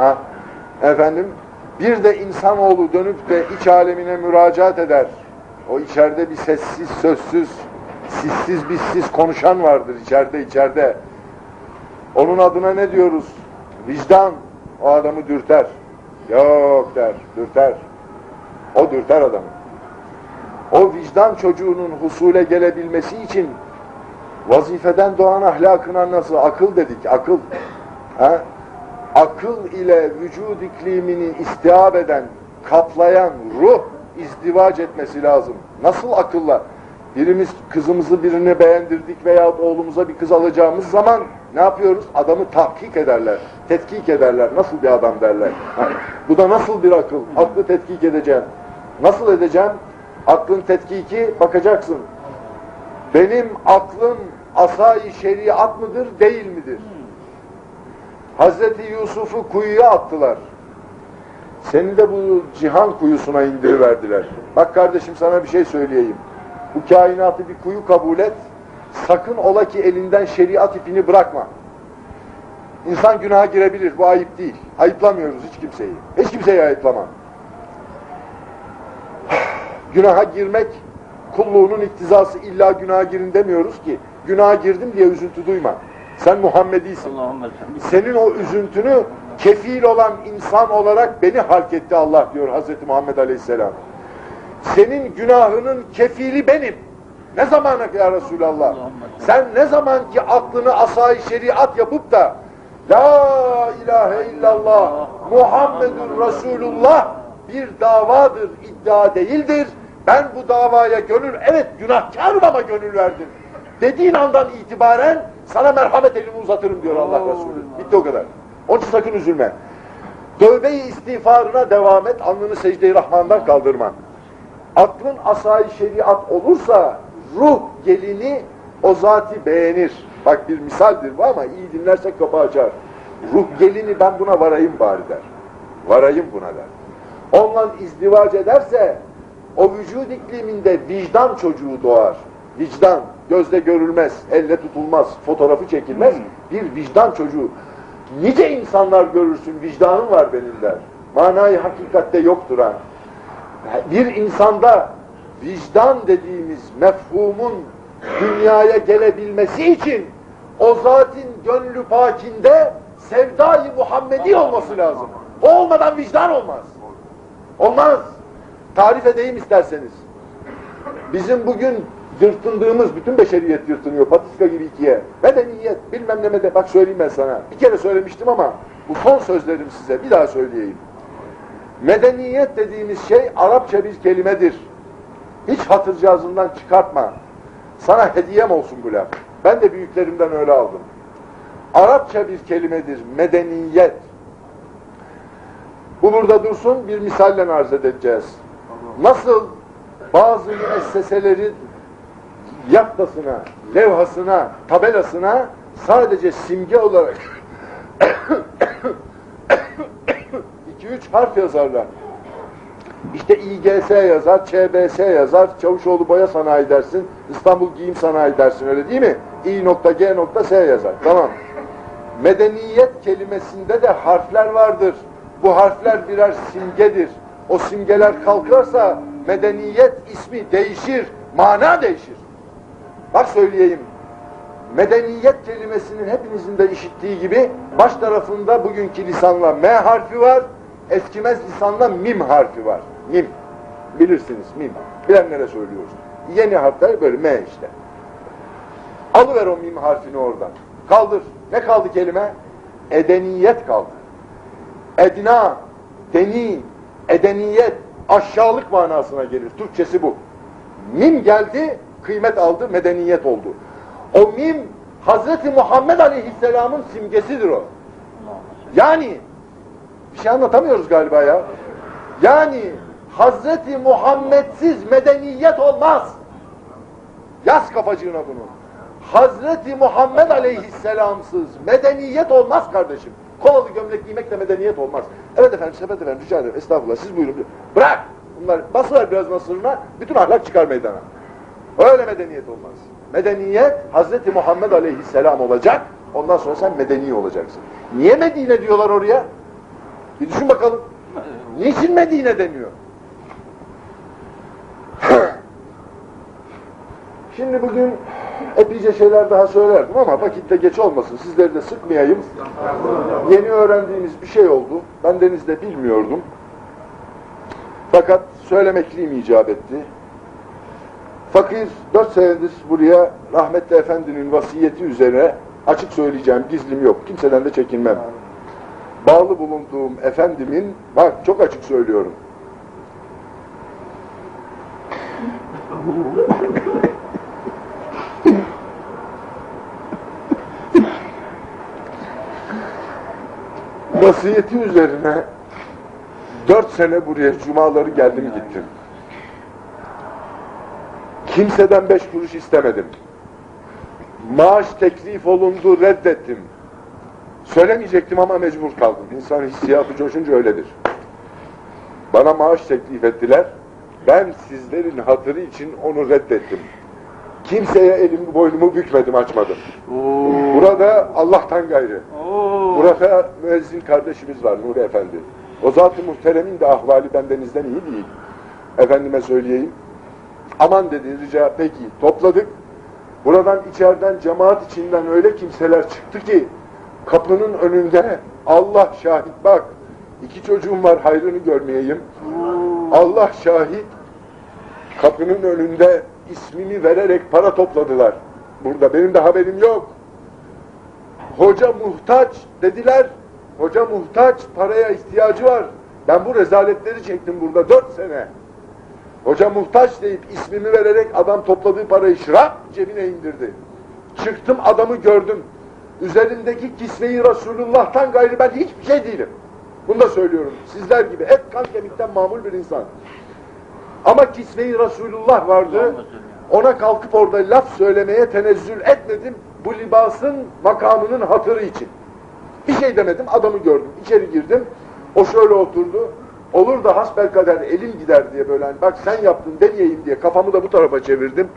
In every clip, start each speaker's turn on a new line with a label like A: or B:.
A: Ha? Efendim, bir de insanoğlu dönüp de iç alemine müracaat eder. O içeride bir sessiz, sözsüz, sissiz, bizsiz konuşan vardır içeride, içeride. Onun adına ne diyoruz? Vicdan o adamı dürter. Yok der, dürter. O dürter adamı. O vicdan çocuğunun husule gelebilmesi için vazifeden doğan ahlakına nasıl akıl dedik, akıl. Ha? Akıl ile vücud iklimini istihab eden, kaplayan ruh izdivac etmesi lazım. Nasıl akılla? Birimiz kızımızı birine beğendirdik veya oğlumuza bir kız alacağımız zaman ne yapıyoruz? Adamı tahkik ederler, tetkik ederler. Nasıl bir adam derler. Bu da nasıl bir akıl? Aklı tetkik edeceğim. Nasıl edeceğim? Aklın tetkiki bakacaksın. Benim aklım asayı şeriat mıdır, değil midir? Hazreti Yusuf'u kuyuya attılar. Seni de bu cihan kuyusuna indiriverdiler. Bak kardeşim sana bir şey söyleyeyim. Bu kainatı bir kuyu kabul et. Sakın ola ki elinden şeriat ipini bırakma. İnsan günaha girebilir. Bu ayıp değil. Ayıplamıyoruz hiç kimseyi. Hiç kimseyi ayıplama. Günaha girmek kulluğunun iktizası illa günaha girin demiyoruz ki. Günaha girdim diye üzüntü duyma. Sen Muhammedisin. Senin o üzüntünü kefil olan insan olarak beni halk etti Allah diyor Hazreti Muhammed Aleyhisselam. Senin günahının kefili benim. Ne zamana kadar Resulallah? Sen ne zaman ki aklını asay şeriat yapıp da La ilahe illallah Muhammedur Resulullah bir davadır, iddia değildir. Ben bu davaya gönül, evet günahkarım ama gönül verdim. Dediğin andan itibaren sana merhamet elimi uzatırım diyor Allah Resulü. Bitti o kadar. Onun için sakın üzülme. Tövbe-i istiğfarına devam et, alnını secde-i rahmandan kaldırma. Aklın asayı şeriat olursa ruh gelini o zati beğenir. Bak bir misaldir bu ama iyi dinlersek kapı açar. Ruh gelini ben buna varayım bari der. Varayım buna der. Onunla izdivac ederse o vücud ikliminde vicdan çocuğu doğar. Vicdan, gözle görülmez, elle tutulmaz, fotoğrafı çekilmez. Bir vicdan çocuğu. Nice insanlar görürsün, vicdanım var benim der. Manayı hakikatte yoktur ha. Bir insanda vicdan dediğimiz mefhumun dünyaya gelebilmesi için o zatin gönlü pakinde sevdayı Muhammedi olması lazım. O olmadan vicdan olmaz. Olmaz. Tarif edeyim isterseniz. Bizim bugün yırtındığımız bütün beşeriyet yırtınıyor. Patiska gibi ikiye. Medeniyet bilmem ne meden. Bak söyleyeyim ben sana. Bir kere söylemiştim ama bu son sözlerim size. Bir daha söyleyeyim. Medeniyet dediğimiz şey Arapça bir kelimedir. Hiç hatırcağızından çıkartma. Sana hediyem olsun bu laf. Ben de büyüklerimden öyle aldım. Arapça bir kelimedir. Medeniyet. Bu burada dursun bir misalle arz edeceğiz. Nasıl bazı müesseselerin yaktasına, levhasına, tabelasına sadece simge olarak iki üç harf yazarlar. İşte İGS yazar, ÇBS yazar, Çavuşoğlu Boya Sanayi dersin, İstanbul Giyim Sanayi dersin öyle değil mi? İ nokta G nokta S yazar. Tamam. Medeniyet kelimesinde de harfler vardır. Bu harfler birer simgedir. O simgeler kalkarsa medeniyet ismi değişir, mana değişir. Bak söyleyeyim. Medeniyet kelimesinin hepinizin de işittiği gibi baş tarafında bugünkü lisanla M harfi var, eskimez lisanla mim harfi var. Mim. Bilirsiniz mim. Bilenlere söylüyoruz. Yeni harfler böyle M işte. Alıver o mim harfini oradan. Kaldır. Ne kaldı kelime? Edeniyet kaldı. Edna, deni, edeniyet, aşağılık manasına gelir. Türkçesi bu. Mim geldi, kıymet aldı, medeniyet oldu. O mim, Hazreti Muhammed Aleyhisselam'ın simgesidir o. Yani, bir şey anlatamıyoruz galiba ya. Yani, Hazreti Muhammedsiz medeniyet olmaz. Yaz kafacığına bunu. Hazreti Muhammed Aleyhisselamsız medeniyet olmaz kardeşim. Kolalı gömlek giymekle medeniyet olmaz. Evet efendim, sepet efendim, rica ederim, estağfurullah, siz buyurun. Bırak! Bunlar basıver biraz nasırına, bütün ahlak çıkar meydana. Öyle medeniyet olmaz. Medeniyet, Hazreti Muhammed Aleyhisselam olacak, ondan sonra sen medeni olacaksın. Niye Medine diyorlar oraya? Bir düşün bakalım. Niçin Medine deniyor? Şimdi bugün epeyce şeyler daha söylerdim ama vakitte geç olmasın. Sizleri de sıkmayayım. Yeni öğrendiğimiz bir şey oldu. Ben denizde bilmiyordum. Fakat söylemekliyim icap etti. Fakir dört senedir buraya rahmetli efendinin vasiyeti üzerine açık söyleyeceğim gizlim yok. Kimseden de çekinmem. Bağlı bulunduğum efendimin, bak çok açık söylüyorum. Vasiyeti üzerine dört sene buraya cumaları geldim gittim. Kimseden beş kuruş istemedim. Maaş teklif olundu, reddettim. Söylemeyecektim ama mecbur kaldım. İnsan hissiyatı coşunca öyledir. Bana maaş teklif ettiler. Ben sizlerin hatırı için onu reddettim. Kimseye elimi boynumu bükmedim, açmadım. Burada Allah'tan gayrı. Burada müezzin kardeşimiz var Nuri Efendi. O zat-ı muhteremin de ahvali bendenizden iyi değil. Efendime söyleyeyim. Aman dedi rica peki topladık. Buradan içeriden cemaat içinden öyle kimseler çıktı ki kapının önünde Allah şahit bak iki çocuğum var hayrını görmeyeyim. Allah şahit kapının önünde ismini vererek para topladılar. Burada benim de haberim yok. Hoca muhtaç dediler. Hoca muhtaç paraya ihtiyacı var. Ben bu rezaletleri çektim burada dört sene. Hoca muhtaç deyip ismimi vererek adam topladığı parayı şırap cebine indirdi. Çıktım adamı gördüm. Üzerindeki kisveyi Resulullah'tan gayrı ben hiçbir şey değilim. Bunu da söylüyorum. Sizler gibi et kan kemikten mamul bir insan. Ama kisveyi Resulullah vardı. Ona kalkıp orada laf söylemeye tenezzül etmedim. Bu libasın makamının hatırı için. Bir şey demedim. Adamı gördüm. İçeri girdim. O şöyle oturdu. Olur da hasbelkader elim gider diye böyle hani bak sen yaptın demeyeyim diye kafamı da bu tarafa çevirdim.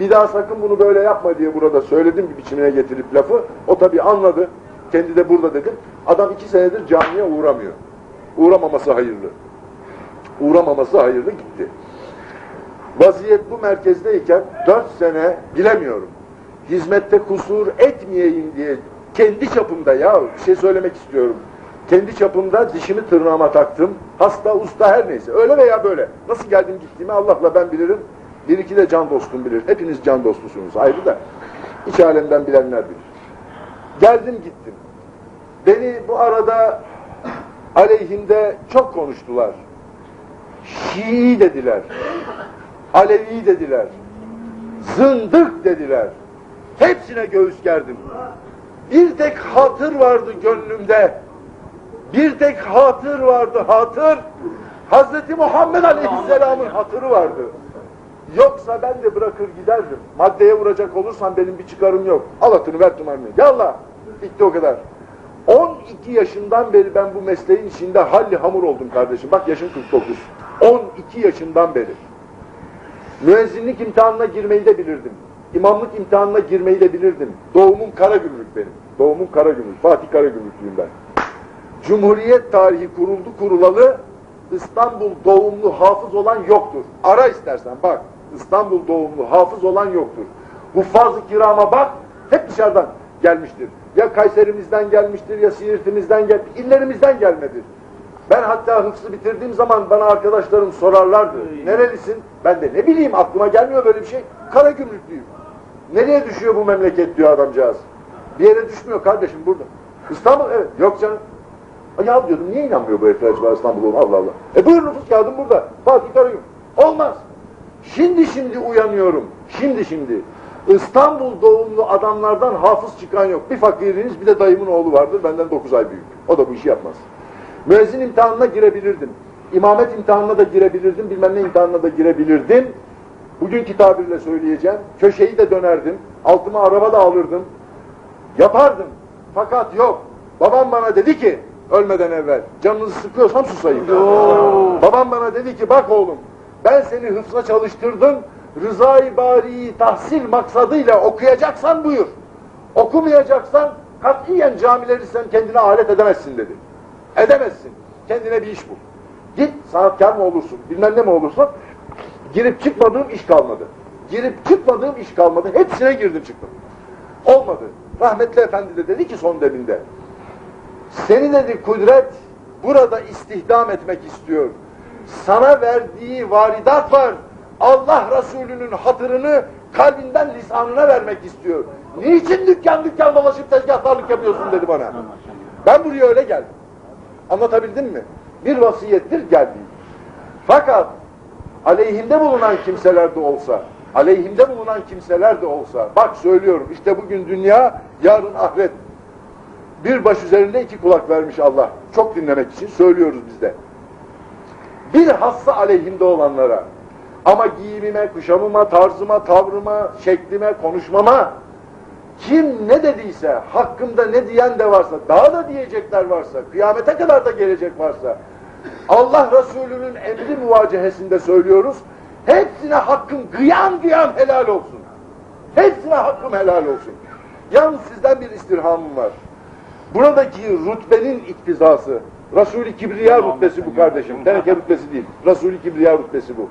A: Bir daha sakın bunu böyle yapma diye burada söyledim bir biçimine getirip lafı. O tabi anladı. Kendi de burada dedim. Adam iki senedir camiye uğramıyor. Uğramaması hayırlı. Uğramaması hayırlı gitti. Vaziyet bu merkezdeyken dört sene bilemiyorum. Hizmette kusur etmeyeyim diye kendi çapımda ya bir şey söylemek istiyorum. Kendi çapımda dişimi tırnağıma taktım. Hasta, usta her neyse. Öyle veya böyle. Nasıl geldim gittiğimi Allah'la ben bilirim. Bir iki de can dostum bilir. Hepiniz can dostusunuz ayrı da. İç alemden bilenler bilir. Geldim gittim. Beni bu arada aleyhinde çok konuştular. Şii dediler. Alevi dediler. Zındık dediler. Hepsine göğüs gerdim. Bir tek hatır vardı gönlümde. Bir tek hatır vardı, hatır. Hazreti Muhammed Aleyhisselam'ın hatırı vardı. Yoksa ben de bırakır giderdim. Maddeye vuracak olursan benim bir çıkarım yok. Al atını ver tumarını. Yallah. Bitti o kadar. 12 yaşından beri ben bu mesleğin içinde halli hamur oldum kardeşim. Bak yaşım 49. 12 yaşından beri. Müezzinlik imtihanına girmeyi de bilirdim. İmamlık imtihanına girmeyi de bilirdim. Doğumum Karagümrük benim. Doğumum Karagümrük. Fatih Karagümrüklüyüm ben. Cumhuriyet tarihi kuruldu kurulalı İstanbul doğumlu hafız olan yoktur. Ara istersen bak. İstanbul doğumlu hafız olan yoktur. Bu farz-ı kirama bak. Hep dışarıdan gelmiştir. Ya Kayserimizden gelmiştir ya Siirt'imizden gel, illerimizden gelmedir. Ben hatta hıfzı bitirdiğim zaman bana arkadaşlarım sorarlardı. Nerelisin? Ben de ne bileyim aklıma gelmiyor böyle bir şey. Karagümrüklüyüm. Nereye düşüyor bu memleket diyor adamcağız. Bir yere düşmüyor kardeşim burada. İstanbul evet. Yok canım. Ya diyordum niye inanmıyor bu herifler acaba İstanbul'un Allah Allah. E buyur nüfus kağıdım burada. Fatih Karagümrük. Olmaz. Şimdi şimdi uyanıyorum. Şimdi şimdi. İstanbul doğumlu adamlardan hafız çıkan yok. Bir fakiriniz bir de dayımın oğlu vardır. Benden 9 ay büyük. O da bu işi yapmaz. Müezzin imtihanına girebilirdim. İmamet imtihanına da girebilirdim. Bilmem ne imtihanına da girebilirdim. Bugünkü tabirle söyleyeceğim. Köşeyi de dönerdim. Altıma araba da alırdım. Yapardım. Fakat yok. Babam bana dedi ki ölmeden evvel canınızı sıkıyorsam susayım. Babam bana dedi ki bak oğlum ben seni hıfza çalıştırdım. Rızayı bariyi tahsil maksadıyla okuyacaksan buyur. Okumayacaksan katiyen camileri sen kendine alet edemezsin dedi. Edemezsin. kendine bir iş bul. Git sanatkar mı olursun, bilmem ne mi olursun. Girip çıkmadığım iş kalmadı. Girip çıkmadığım iş kalmadı. Hepsine girdim çıktım. Olmadı. Rahmetli efendi de dedi ki son deminde. Seni dedi kudret burada istihdam etmek istiyor. Sana verdiği varidat var. Allah Resulü'nün hatırını kalbinden lisanına vermek istiyor. Niçin dükkan dükkan dolaşıp tezgahtarlık yapıyorsun dedi bana. Ben buraya öyle geldim. Anlatabildim mi? Bir vasiyettir geldiğim. Fakat aleyhimde bulunan kimseler de olsa, aleyhimde bulunan kimseler de olsa, bak söylüyorum işte bugün dünya, yarın ahiret. Bir baş üzerinde iki kulak vermiş Allah. Çok dinlemek için söylüyoruz biz de. Bir hassa aleyhimde olanlara, ama giyimime, kuşamıma, tarzıma, tavrıma, şeklime, konuşmama, kim ne dediyse, hakkımda ne diyen de varsa, daha da diyecekler varsa, kıyamete kadar da gelecek varsa, Allah Resulü'nün emri muvacehesinde söylüyoruz, hepsine hakkım gıyan gıyan helal olsun. Hepsine hakkım helal olsun. Yalnız sizden bir istirhamım var. Buradaki rütbenin iktizası, Resul-i Kibriya rütbesi bu kardeşim. Teneke rütbesi değil. Resul-i Kibriya rütbesi bu.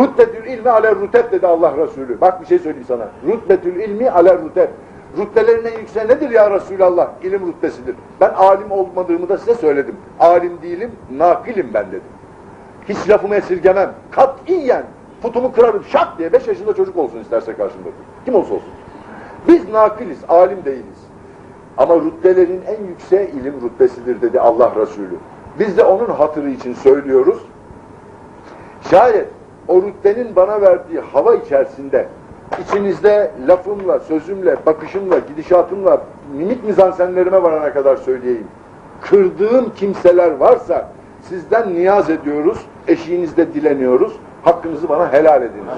A: Rütbetül ilmi ale rüteb dedi Allah Resulü. Bak bir şey söyleyeyim sana. Rütbetül ilmi ale rüteb. Rütbelerin en yüksek nedir ya Resulallah? İlim rütbesidir. Ben alim olmadığımı da size söyledim. Alim değilim, nakilim ben dedim. Hiç lafımı esirgemem. Katiyen putumu kırarım şak diye. Beş yaşında çocuk olsun isterse karşımda. Kim olsa olsun. Biz nakiliz, alim değiliz. Ama rütbelerin en yüksek ilim rütbesidir dedi Allah Resulü. Biz de onun hatırı için söylüyoruz. Şayet o rütbenin bana verdiği hava içerisinde içinizde lafımla, sözümle, bakışımla, gidişatımla, mimik mizansenlerime varana kadar söyleyeyim. Kırdığım kimseler varsa sizden niyaz ediyoruz, eşiğinizde dileniyoruz. Hakkınızı bana helal ediniz.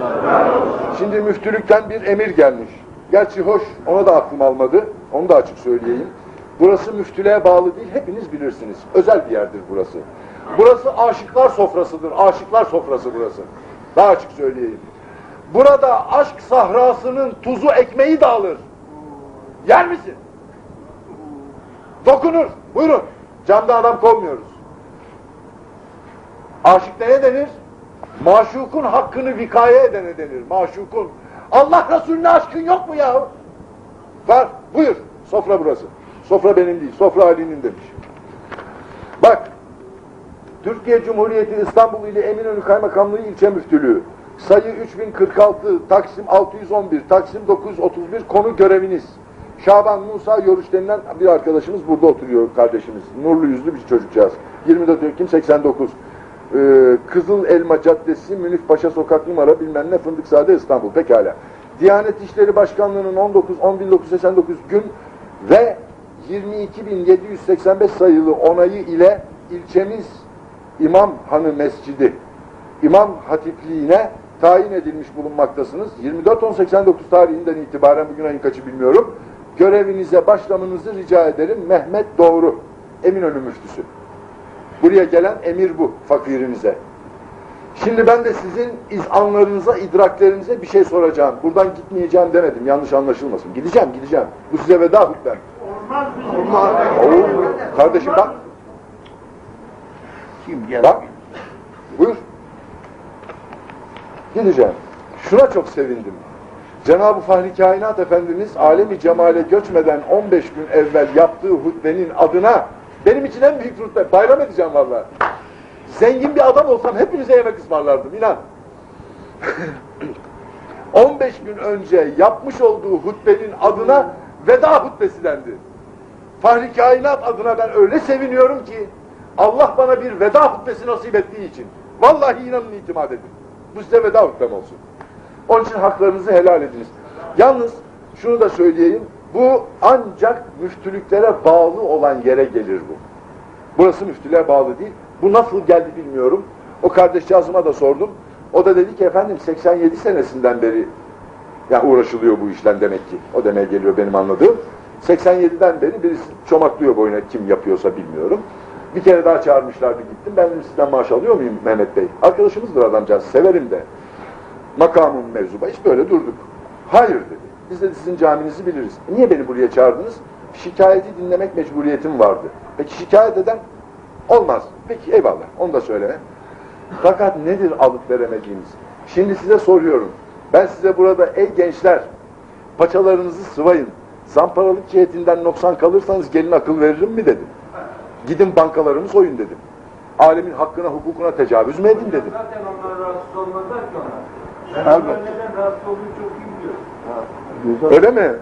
A: Şimdi müftülükten bir emir gelmiş. Gerçi hoş, ona da aklım almadı. Onu da açık söyleyeyim. Burası müftülüğe bağlı değil, hepiniz bilirsiniz. Özel bir yerdir burası. Burası aşıklar sofrasıdır. Aşıklar sofrası burası. Daha açık söyleyeyim. Burada aşk sahrasının tuzu ekmeği dağılır. Yer misin? Dokunur. Buyurun. Camda adam kovmuyoruz. Aşık neye denir? Maşukun hakkını vikaye edene denir. Maşukun. Allah Resulüne aşkın yok mu ya? Var. Buyur. Sofra burası. Sofra benim değil. Sofra Ali'nin demiş. Bak. Türkiye Cumhuriyeti İstanbul ili Eminönü Kaymakamlığı ilçe müftülüğü. Sayı 3046, Taksim 611, Taksim 931 konu göreviniz. Şaban Musa Yoruş denilen bir arkadaşımız burada oturuyor kardeşimiz. Nurlu yüzlü bir çocukcağız. 24 Ekim 89. Ee, Kızıl Elma Caddesi, Münif Paşa Sokak numara bilmem ne Fındıkzade İstanbul. Pekala. Diyanet İşleri Başkanlığı'nın 19 10.989 gün ve 22.785 sayılı onayı ile ilçemiz İmam Hanı Mescidi İmam Hatipliğine tayin edilmiş bulunmaktasınız. 24.10.89 tarihinden itibaren bugün ayın kaçı bilmiyorum. Görevinize başlamanızı rica ederim. Mehmet Doğru, Eminönü müftüsü. Buraya gelen emir bu fakirinize. Şimdi ben de sizin izanlarınıza, idraklerinize bir şey soracağım. Buradan gitmeyeceğim demedim. Yanlış anlaşılmasın. Gideceğim, gideceğim. Bu size veda hutbem.
B: Olmaz.
A: Oo, kardeşim bak.
B: Kim gel?
A: Bak. Buyur. Gideceğim. Şuna çok sevindim. Cenab-ı Fahri Kainat Efendimiz alemi cemale göçmeden 15 gün evvel yaptığı hutbenin adına benim için en büyük hutbe. Bayram edeceğim vallahi. Zengin bir adam olsam hepinize yemek ısmarlardım inan. 15 gün önce yapmış olduğu hutbenin adına veda hutbesi dendi. Fahri Kainat adına ben öyle seviniyorum ki Allah bana bir veda hutbesi nasip ettiği için. Vallahi inanın itimat edin. Bu size veda hutbem olsun. Onun için haklarınızı helal ediniz. Yalnız şunu da söyleyeyim. Bu ancak müftülüklere bağlı olan yere gelir bu. Burası müftülüğe bağlı değil. Bu nasıl geldi bilmiyorum. O kardeşcağızıma da sordum. O da dedi ki efendim 87 senesinden beri ya uğraşılıyor bu işten demek ki. O demeye geliyor benim anladığım. 87'den beri birisi çomaklıyor boyuna kim yapıyorsa bilmiyorum. Bir kere daha çağırmışlardı gittim. Ben dedim sizden maaş alıyor muyum Mehmet Bey? Arkadaşımızdır adamcağız. Severim de. Makamın mevzuba. Hiç böyle durduk. Hayır dedi. Biz de sizin caminizi biliriz. Niye beni buraya çağırdınız? Şikayeti dinlemek mecburiyetim vardı. Peki şikayet eden Olmaz. Peki eyvallah. Onu da söyle. Fakat nedir alıp veremediğimiz? Şimdi size soruyorum. Ben size burada ey gençler paçalarınızı sıvayın. Zamparalık cihetinden noksan kalırsanız gelin akıl veririm mi dedim. Gidin bankalarımı soyun dedim. Alemin hakkına hukukuna tecavüz mü edin dedim.
B: Zaten onlar rahatsız olmazlar ki onlar. Ben
A: Elbette.
B: neden rahatsız olduğunu çok iyi biliyorum.
A: Öyle mi?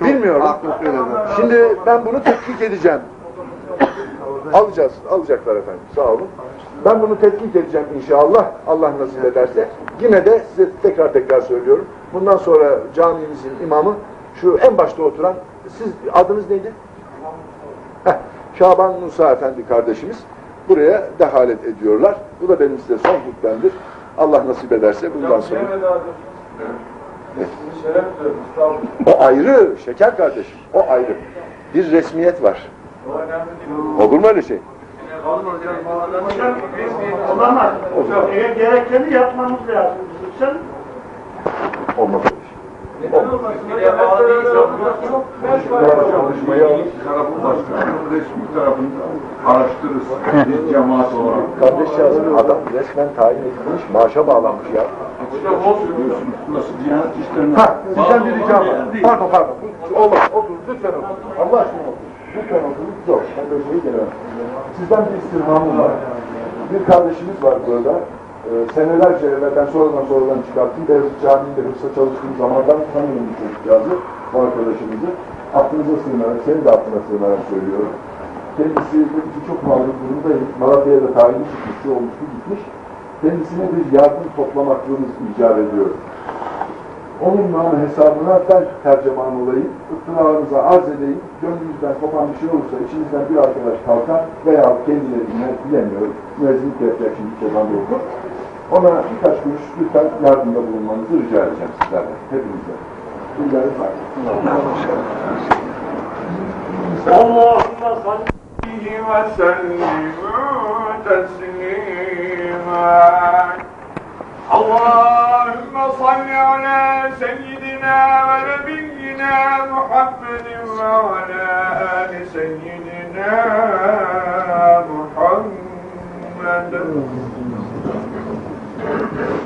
A: Bilmiyorum. Şimdi ben bunu tetkik edeceğim. Alacağız, alacaklar efendim. Sağ olun. Ben bunu tetkik edeceğim inşallah. Allah nasip ederse. Yine de size tekrar tekrar söylüyorum. Bundan sonra camimizin imamı şu en başta oturan, siz adınız neydi? Heh, Şaban Musa Efendi kardeşimiz buraya dehalet ediyorlar. Bu da benim size son hutbemdir. Allah nasip ederse bundan sonra. O ayrı, şeker kardeşim. O ayrı. Bir resmiyet var.
B: O önemli değil.
A: Olur mu öyle şey?
C: Olamaz. Eğer gerekeni yapmamız lazım. Sen
A: Olmaz şey.
B: Beraber olmasın. Beş var.
A: Çalışmayı alın.
D: tarafı başkanının resmi tarafını araştırırız. Biz cemaat olarak.
A: Kardeşcağızın adam resmen tayin edilmiş, maaşa bağlanmış ya.
D: Hocam olsun diyorsunuz. Nasıl Diyanet işlerine...
A: Ha, sizden bir ricam var. Pardon, pardon. Olmaz, otur, lütfen otur. Allah aşkına otur. Lütfen otur. Yok, ben böyle şey gelemem. Sizden bir istirhamım var. Bir kardeşimiz var burada. Ee, senelerce evvel ben sonradan sonradan çıkarttım. Beyazıt Camii'nde hıfza çalıştığım zamandan tanıyorum bu çocukcağızı, bu arkadaşımızı. Aklınıza sığınarak, senin de aklına sığınarak söylüyorum. Kendisi dedi ki çok mağdur durumdayım. Malatya'ya da tayini çıkmıştı, olmuştu, gitmiş. Kendisine bir yardım toplamaklığınız icap ediyor. Onun namı hesabına ben tercüman olayım, ıhtınarınıza arz edeyim, gönlünüzden kopan bir şey olursa içinizden bir arkadaş kalkar veya kendilerinden bilemiyorum, müezzinlik yapacak şimdi Kozan'da okur. Ona birkaç kuruş lütfen yardımda bulunmanızı rica edeceğim sizlerden. Hepinize. Bizleri
C: Allahümme salli
D: ve sellim teslima. Allahümme salli ala seyyidina ve nebiyyina Muhammedin ve ala ali seyyidina Muhammedin. Yeah.